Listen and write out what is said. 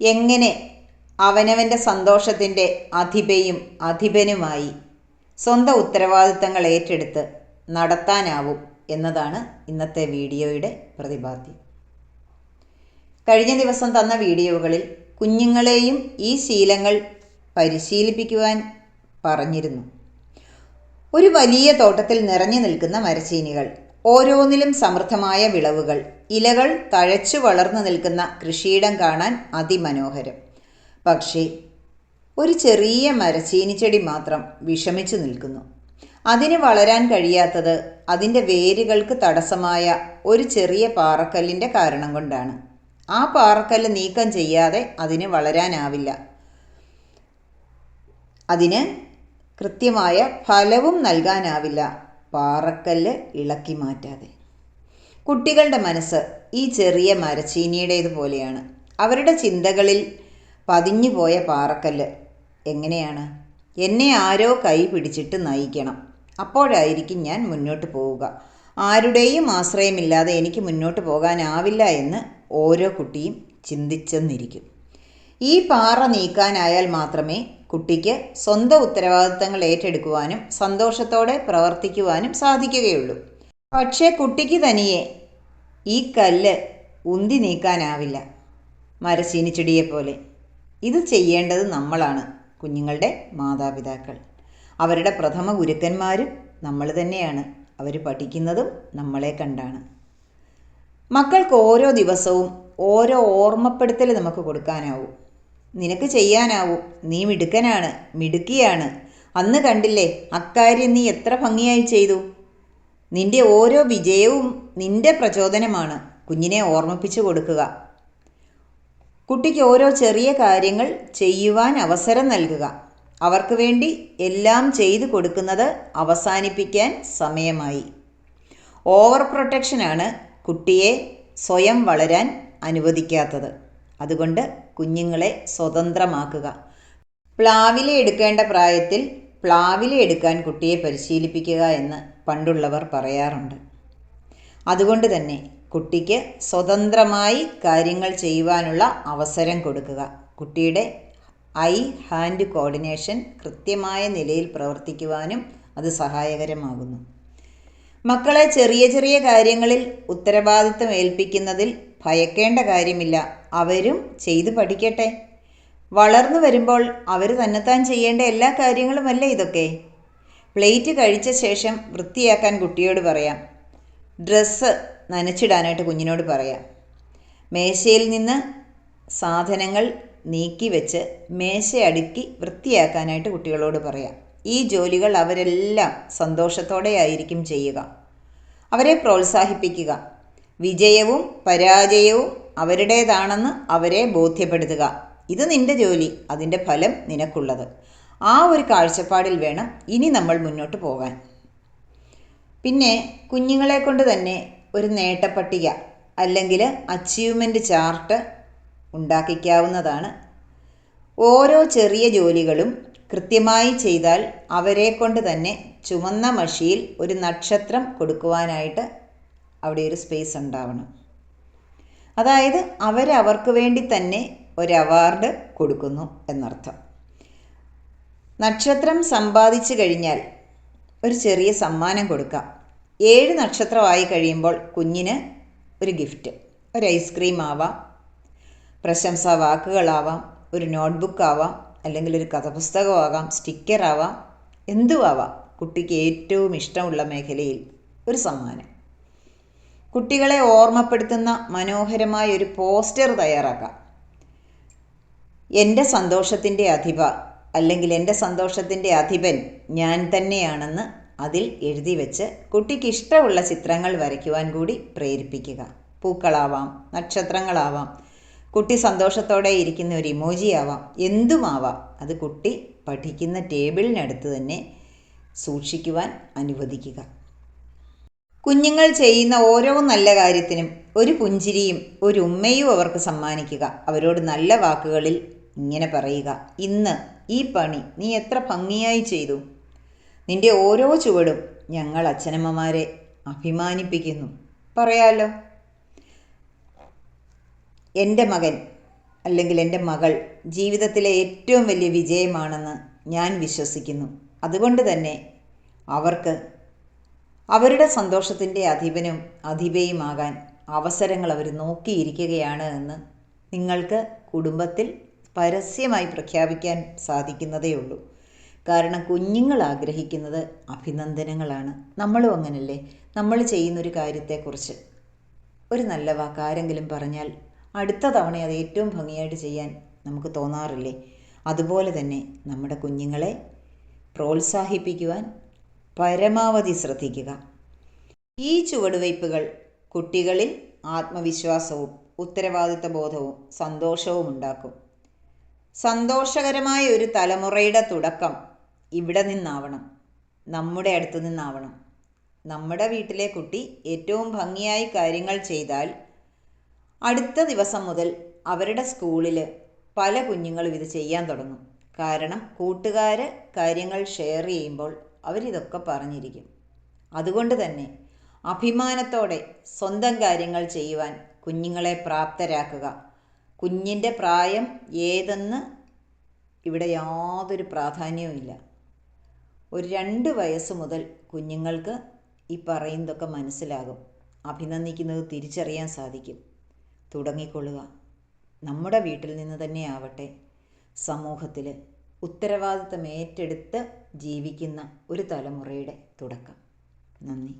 എങ്ങനെ അവനവന്റെ സന്തോഷത്തിന്റെ അധിപയും അധിപനുമായി സ്വന്തം ഉത്തരവാദിത്തങ്ങൾ ഏറ്റെടുത്ത് നടത്താനാവും എന്നതാണ് ഇന്നത്തെ വീഡിയോയുടെ പ്രതിപാദ്യം. കഴിഞ്ഞ ദിവസം തന്ന വീഡിയോകളിൽ കുഞ്ഞുങ്ങളെയും ഈ ശീലങ്ങൾ പരിശീലിപ്പിക്കുവാൻ പറഞ്ഞിരുന്നു. ഒരു വലിയ തോട്ടത്തിൽ നിറഞ്ഞു നിൽക്കുന്ന മരച്ചീനികൾ ഓരോന്നിലും സമൃദ്ധമായ വിളവുകൾ. ഇലകൾ തഴച്ചു വളർന്നു നിൽക്കുന്ന കൃഷിയിടം കാണാൻ അതിമനോഹരം. പക്ഷേ ഒരു ചെറിയ മരച്ചീനിച്ചെടി മാത്രം വിഷമിച്ചു നിൽക്കുന്നു. അതിന് വളരാൻ കഴിയാത്തത് അതിന്റെ വേരുകൾക്ക് തടസ്സമായ ഒരു ചെറിയ പാറക്കല്ലിന്റെ കാരണം കൊണ്ടാണ്. ആ പാറക്കല്ല് നീക്കം ചെയ്യാതെ അതിന് വളരാനാവില്ല. അതിന് കൃത്യമായ ഫലവും നൽകാനാവില്ല. പാറക്കല്ല് ഇളക്കി മാറ്റാതെ. കുട്ടികളുടെ മനസ്സ് ഈ ചെറിയ മരച്ചീനിയുടേതുപോലെയാണ് അവരുടെ ചിന്തകളിൽ പതിഞ്ഞുപോയ പാറക്കല്ല് എങ്ങനെയാണ്? എന്നെ ആരോ കൈ പിടിച്ചിട്ട് നയിക്കണം. അപ്പോഴായിരിക്കും ഞാൻ മുന്നോട്ട് പോവുക. ആരുടെയും ആശ്രയമില്ലാതെ എനിക്ക് മുന്നോട്ട് പോകാനാവില്ല എന്ന് ഓരോ കുട്ടിയും ചിന്തിച്ചെന്നിരിക്കും. ഈ പാറ നീക്കാനായാൽ മാത്രമേ കുട്ടിക്ക് സ്വന്തം ഉത്തരവാദിത്തങ്ങൾ ഏറ്റെടുക്കുവാനും സന്തോഷത്തോടെ പ്രവർത്തിക്കുവാനും സാധിക്കുകയുള്ളൂ. പക്ഷേ കുട്ടിക്ക് തനിയെ ഈ കല്ല് ഉന്തി നീക്കാനാവില്ല. മരശീനിച്ചെടിയെപ്പോലെ ഇത് ചെയ്യേണ്ടത് നമ്മളാണ് കുഞ്ഞുങ്ങളുടെ മാതാപിതാക്കൾ. അവരുടെ പ്രഥമ ഗുരുക്കന്മാരും നമ്മൾ തന്നെയാണ്. അവർ പഠിക്കുന്നതും നമ്മളെ കണ്ടാണ്. മക്കൾക്ക് ഓരോ ദിവസവും ഓരോ ഓർമ്മപ്പെടുത്തൽ നമുക്ക് കൊടുക്കാനാവും. നിനക്ക് ചെയ്യാനാവും. നീ മിടുക്കനാണ് മിടുക്കിയാണ്. അന്ന് കണ്ടില്ലേ അക്കാര്യം നീ എത്ര ഭംഗിയായി ചെയ്തു. നിന്റെ ഓരോ വിജയവും നിന്റെ പ്രചോദനമാണ്. കുഞ്ഞിനെ ഓർമ്മിപ്പിച്ചു കൊടുക്കുക. കുട്ടിക്ക് ഓരോ ചെറിയ കാര്യങ്ങൾ ചെയ്യുവാൻ അവസരം നൽകുക. അവർക്ക് വേണ്ടി എല്ലാം ചെയ്തു കൊടുക്കുന്നത് അവസാനിപ്പിക്കാൻ സമയമായി. ഓവർ പ്രൊട്ടക്ഷനാണ് കുട്ടിയെ സ്വയം വളരാൻ അനുവദിക്കാത്തത്. അതുകൊണ്ട് കുഞ്ഞുങ്ങളെ സ്വതന്ത്രമാക്കുക. പ്ലാവില എടുക്കേണ്ട പ്രായത്തിൽ പ്ലാവില എടുക്കാൻ കുട്ടിയെ പരിശീലിപ്പിക്കുക എന്ന് പണ്ടുള്ളവർ പറയാറുണ്ട്. അതുകൊണ്ട് തന്നെ കുട്ടിക്ക് സ്വതന്ത്രമായി കാര്യങ്ങൾ ചെയ്യുവാനുള്ള അവസരം കൊടുക്കുക. കുട്ടിയുടെ ഐ ഹാൻഡ് കോർഡിനേഷൻ കൃത്യമായ നിലയിൽ പ്രവർത്തിക്കുവാനും അത് സഹായകരമാകുന്നു. മക്കളെ ചെറിയ ചെറിയ കാര്യങ്ങളിൽ ഉത്തരവാദിത്തം ഏൽപ്പിക്കുന്നതിൽ ഭയക്കേണ്ട കാര്യമില്ല. അവരും ചെയ്തു പഠിക്കട്ടെ. വളർന്നു വരുമ്പോൾ അവർ തന്നെത്താൻ ചെയ്യേണ്ട എല്ലാ കാര്യങ്ങളുമല്ലേ ഇതൊക്കെ? പ്ലേറ്റ് കഴിച്ച ശേഷം വൃത്തിയാക്കാൻ കുട്ടിയോട് പറയാം. ഡ്രസ്സ് നനച്ചിടാനായിട്ട് കുഞ്ഞിനോട് പറയാം. മേശയിൽ നിന്ന് സാധനങ്ങൾ നീക്കി വെച്ച് മേശ അടുക്കി വൃത്തിയാക്കാനായിട്ട് കുട്ടികളോട് പറയാം. ഈ ജോലികൾ അവരെല്ലാം സന്തോഷത്തോടെയായിരിക്കും ചെയ്യുക. അവരെ പ്രോത്സാഹിപ്പിക്കുക. വിജയവും പരാജയവും അവരുടേതാണെന്ന് അവരെ ബോധ്യപ്പെടുത്തുക. ഇത് നിന്റെ ജോലി. അതിന്റെ ഫലം നിനക്കുള്ളത്. ആ ഒരു കാഴ്ചപ്പാടിൽ വേണം ഇനി നമ്മൾ മുന്നോട്ട് പോകാൻ. പിന്നെ കുഞ്ഞുങ്ങളെ കൊണ്ട് തന്നെ ഒരു നേട്ടപ്പട്ടിക അല്ലെങ്കിൽ അച്ചീവ്മെന്റ് ചാർട്ട് ഉണ്ടാക്കിക്കാവുന്നതാണ്. ഓരോ ചെറിയ ജോലികളും കൃത്യമായി ചെയ്താൽ അവരെ കൊണ്ട് തന്നെ ചുവന്ന മഷിയിൽ ഒരു നക്ഷത്രം കൊടുക്കുവാനായിട്ട് അവിടെ ഒരു സ്പേസ് ഉണ്ടാവണം. അതായത് അവരവർക്ക് വേണ്ടി തന്നെ ഒരു അവാർഡ് കൊടുക്കുന്നു എന്നർത്ഥം. നക്ഷത്രം സമ്പാദിച്ചു കഴിഞ്ഞാൽ ഒരു ചെറിയ സമ്മാനം കൊടുക്കാം. ഏഴ് നക്ഷത്രമായി കഴിയുമ്പോൾ കുഞ്ഞിന് ഒരു ഗിഫ്റ്റ് ഒരു ഐസ്ക്രീം ആവാം പ്രശംസാ വാക്കുകളാവാം ഒരു നോട്ട്ബുക്ക് ആവാം അല്ലെങ്കിൽ ഒരു കഥപുസ്തകമാകാം സ്റ്റിക്കർ ആവാം എന്തും ആവാം കുട്ടിക്ക് ഏറ്റവും ഇഷ്ടമുള്ള മേഖലയിൽ ഒരു സമ്മാനം. കുട്ടികളെ ഓർമ്മപ്പെടുത്തുന്ന മനോഹരമായ ഒരു പോസ്റ്റർ തയ്യാറാക്കാം. എന്റെ സന്തോഷത്തിന്റെ അധിപ അല്ലെങ്കിൽ എന്റെ സന്തോഷത്തിന്റെ അധിപൻ ഞാൻ തന്നെയാണെന്ന് അതിൽ എഴുതി വെച്ച് കുട്ടിക്ക് ഇഷ്ടമുള്ള ചിത്രങ്ങൾ വരയ്ക്കുവാൻ കൂടി പ്രേരിപ്പിക്കുക. പൂക്കളാവാം നക്ഷത്രങ്ങളാവാം കുട്ടി സന്തോഷത്തോടെ ഇരിക്കുന്ന ഒരു ഇമോജി ആവാം. എന്തുമാവാം? അത് കുട്ടി പഠിക്കുന്ന ടേബിളിനടുത്ത് തന്നെ സൂക്ഷിക്കുവാൻ അനുവദിക്കുക. കുഞ്ഞുങ്ങൾ ചെയ്യുന്ന ഓരോ നല്ല കാര്യത്തിനും ഒരു പുഞ്ചിരിയും ഒരു ഉമ്മയും അവർക്ക് സമ്മാനിക്കുക. അവരോട് നല്ല വാക്കുകളിൽ ഇങ്ങനെ പറയുക. ഇന്ന് ഈ പണി നീ എത്ര ഭംഗിയായി ചെയ്തു. നിന്റെ ഓരോ ചുവടും ഞങ്ങൾ അച്ഛനമ്മമാരെ അഭിമാനിപ്പിക്കുന്നു. പറയാലോ? എന്റെ മകൻ അല്ലെങ്കിൽ എന്റെ മകൾ ജീവിതത്തിലെ ഏറ്റവും വലിയ വിജയമാണെന്ന് ഞാൻ വിശ്വസിക്കുന്നു. അതുകൊണ്ട് തന്നെ അവർക്ക് അവരുടെ സന്തോഷത്തിന്റെ അധിപനും അധിപയുമാകാൻ അവസരങ്ങൾ അവർ നോക്കിയിരിക്കുകയാണ് എന്ന് നിങ്ങൾക്ക് കുടുംബത്തിൽ പരസ്യമായി പ്രഖ്യാപിക്കാൻ സാധിക്കുന്നതേ ഉള്ളൂ. കാരണം കുഞ്ഞുങ്ങൾ ആഗ്രഹിക്കുന്നത് അഭിനന്ദനങ്ങളാണ്. നമ്മളും അങ്ങനല്ലേ? നമ്മൾ ചെയ്യുന്നൊരു കാര്യത്തെക്കുറിച്ച്. ഒരു നല്ല വാക്ക് ആരെങ്കിലും പറഞ്ഞാൽ അടുത്ത തവണ അത് ഏറ്റവും ഭംഗിയായിട്ട് ചെയ്യാൻ നമുക്ക് തോന്നാറില്ലേ? അതുപോലെ തന്നെ നമ്മുടെ കുഞ്ഞുങ്ങളെ പ്രോത്സാഹിപ്പിക്കുവാൻ പരമാവധി ശ്രദ്ധിക്കുക. ഈ ചുവടുവയ്പ്പുകൾ കുട്ടികളിൽ ആത്മവിശ്വാസവും ഉത്തരവാദിത്ത ബോധവും സന്തോഷവും ഉണ്ടാക്കും. സന്തോഷകരമായ ഒരു തലമുറയുടെ തുടക്കം ഇവിടെ നിന്നാവണം. നമ്മുടെ അടുത്ത് നിന്നാവണം. നമ്മുടെ വീട്ടിലെ കുട്ടി ഏറ്റവും ഭംഗിയായി കാര്യങ്ങൾ ചെയ്താൽ അടുത്ത ദിവസം മുതൽ അവരുടെ സ്കൂളിൽ പല കുഞ്ഞുങ്ങളും ഇത് ചെയ്യാൻ തുടങ്ങും. കാരണം കൂട്ടുകാർ കാര്യങ്ങൾ ഷെയർ ചെയ്യുമ്പോൾ അവരിതൊക്കെ പറഞ്ഞിരിക്കും. അതുകൊണ്ട് തന്നെ അഭിമാനത്തോടെ സ്വന്തം കാര്യങ്ങൾ ചെയ്യുവാൻ കുഞ്ഞുങ്ങളെ പ്രാപ്തരാക്കുക. കുഞ്ഞിന്റെ പ്രായം ഏതെന്ന് ഇവിടെ യാതൊരു പ്രാധാന്യവുമില്ല ഒരു രണ്ട് വയസ്സ് മുതൽ കുഞ്ഞുങ്ങൾക്ക് ഈ പറയുന്നതൊക്കെ മനസ്സിലാകും. അഭിനന്ദിക്കുന്നത് തിരിച്ചറിയാൻ സാധിക്കും. തുടങ്ങിക്കൊള്ളുക. നമ്മുടെ വീട്ടിൽ നിന്ന് തന്നെ ആവട്ടെ. സമൂഹത്തിൽ ഉത്തരവാദിത്തം ഏറ്റെടുത്ത് ജീവിക്കുന്ന ഒരു തലമുറയുടെ തുടക്കം. നന്ദി.